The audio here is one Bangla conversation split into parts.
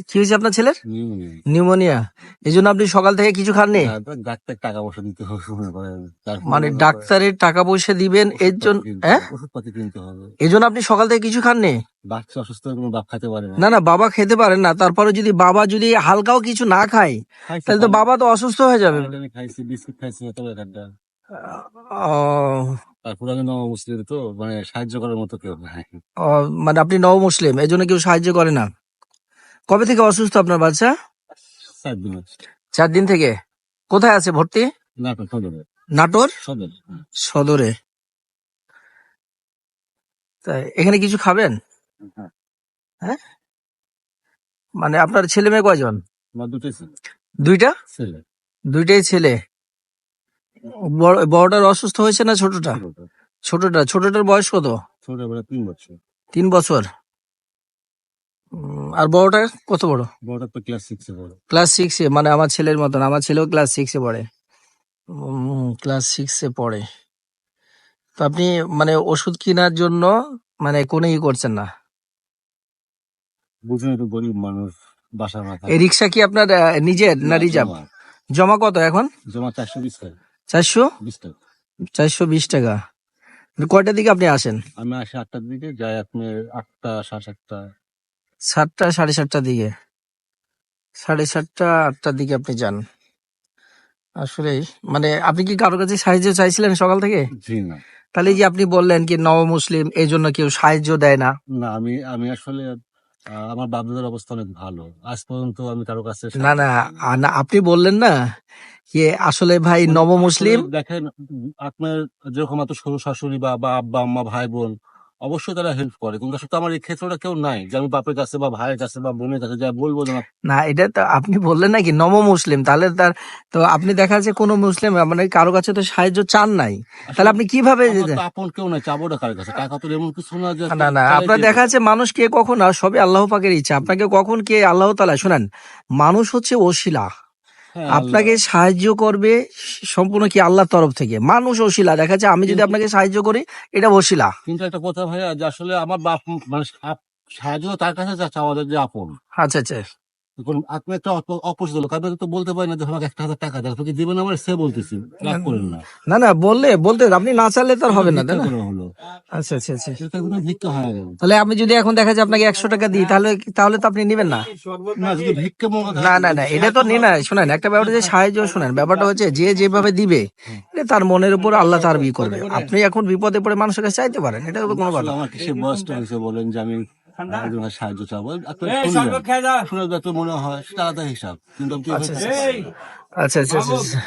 কি হয়েছে আপনার ছেলের? নিউমোনিয়া এই জন্য আপনি সকাল থেকে কিছু খাননি? ডাক্তার টাকা পয়সা দিতে হবে মনে ডাক্তারের টাকা পয়সা দিবেন এর জন্য হ্যাঁ? এই জন্য আপনি সকাল থেকে কিছু খাননি? বাচ্চা অসুস্থ বাপ খাইতে পারে না। না বাবা খেতে পারেন না তারপরে যদি বাবা যদি হালকাও কিছু না খায় তাহলে তো বাবা তো অসুস্থ হয়ে যাবে। পানি খাইছি বিস্কুট খাইছি তবে তারপর আমি নব মুসলিম তো মানে সাহায্য করার মতো কেউ মানে আপনি নব মুসলিম এই জন্য কেউ সাহায্য করে না? কবে থেকে অসুস্থ আপনার বাচ্চা? চার দিন থেকে? কোথায় আছে ভর্তি? নাটোর সদরে। তাই এখানে কিছু খাবেন? হ্যাঁ। মানে আপনার ছেলে মেয়ে কয়জন? দুইটা? দুইটাই ছেলে। বড়- বড়টার অসুস্থ হয়েছে না ছোটটা? ছোটটা। ছোটটা ছোটটার বয়স কত? তিন বছর। তিন বছর। আর বড়টা কত বড়? বড়টা তো ক্লাস সিক্সে পড়ে ক্লাস সিক্সে মানে আমার ছেলের মতন আমার ছেলেও ক্লাস সিক্সে পড়ে। ক্লাস সিক্সে পড়ে। তো আপনি মানে ওষুধ কেনার জন্য মানে কোনো ই করছেন না? বুঝুন তো গরিব মানুষ বাসা মাথা। এই রিক্সা কি আপনার আহ, নিজের না রিজার্ভ? জমা। কত এখন? জমা চারশো বিশ টাকা। চারশো? বিশ টাকা। চারশো বিশ টাকা। কয়টার দিকে আপনি আসেন? আমি আসি আটটার দিকে যাই আপনি আটটা সাড়ে সাতটা। সাতটা সাড়ে সাতটার দিকে। সাড়ে সাতটা আটটার দিকে আপনি যান। আসলে মানে আপনি কি কারোর কাছে সাহায্য চাইছিলেন সকাল থেকে? জি না। তাহলে যে আপনি বললেন কি নব মুসলিম এই জন্য কেউ সাহায্য দেয় না। না আমি আমি আসলে আহ, আমার বাপদাদার অবস্থা অনেক ভালো। আজ পর্যন্ত আমি কারও কাছে না না আ- না আপনি বললেন না যে আসলে ভাই নব মুসলিম দেখেন আপনার যেরকম এত শ্বশুর শাশুড়ি বা বা আব্বা আম্মা ভাই বোন অবশ্যই তারা হেল্প করে। কিন্তু আসলে তো আমার এই ক্ষেত্রটা কেউ নাই যে আমি বাপের কাছে বা ভাইয়ের কাছে বা বোনের কাছে যা বলব না না এটা তো আপনি বললেন নাকি? নব মুসলিম। তাহলে তার তো আপনি দেখা যাচ্ছে কোনো মুসলিম মানে কারও কাছে তো সাহায্য চান নাই। তাহলে আপনি কীভাবে আপন কেউ নাই চাবো না কার কাছে। টাকা তো এমন কিছু না যে না না আপনার দেখা যাচ্ছে মানুষ কে কখন আর সবই আল্লাহ পাকের ইচ্ছা। আপনাকে কখন কে আল্লাহ তালা শোনেন মানুষ হচ্ছে ওশিলা আপনাকে সাহায্য করবে সম্পূর্ণ কি আল্লাহর তরফ থেকে। মানুষ ওশিলা দেখা যাচ্ছে আমি যদি আপনাকে সাহায্য করি এটা ওশিলা কিন্তু একটা কথা ভাইয়া যে আসলে আমার বাপ মানে সাহায্য তার কাছে চাচ্ছে আমাদের যে আপন। আচ্ছা আচ্ছা। এখন আপনি একটা অপ- অপরিচিত লোক আপনি তো বলতে পারেন না যে আমাকে একটা হাজার টাকা দিবেন আমার সে বলতেছি রাগ করেন না। না না বললে বলতে আপনি না চাইলে তো হবে না তাই না? হলো আচ্ছা আচ্ছা আচ্ছা। ভিক্ষা হয়ে গেল। তাহলে আমি যদি এখন দেখা যায় আপনাকে একশো টাকা দিই তাহলে তাহলে তো আপনি নেবেন না? না যদি ভিক্ষা না না না এটা তো নিয়ে না শোনেন একটা ব্যাপারটা যে সাহায্য শোনেন ব্যাপারটা হচ্ছে যে যেভাবে দিবে এটা তার মনের উপর আল্লাহ তার বি করবে। আপনি এখন বিপদে পড়ে মানুষের কাছে চাইতে পারেন এটা কোনো কথা আমার কিসে বয়সটা হয়েছে বলেন যে আমি সাহায্য চাবো। শুনে যত মনে হয় সেটা আলাদা হিসাব। কিন্তু আচ্ছা আচ্ছা আচ্ছা আচ্ছা আচ্ছা।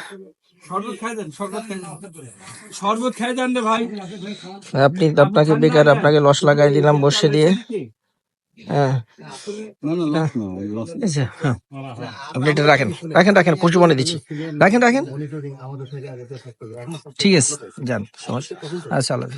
আপনি আপনাকে বেকার আপনাকে লস লাগাই দিলাম বসে দিয়ে। হ্যাঁ। হ্যাঁ। আপনি এটা রাখেন রাখেন রাখেন প্রচুর মনে দিচ্ছি। রাখেন রাখেন। ঠিক আছে যান আচ্ছা আল্লাহ।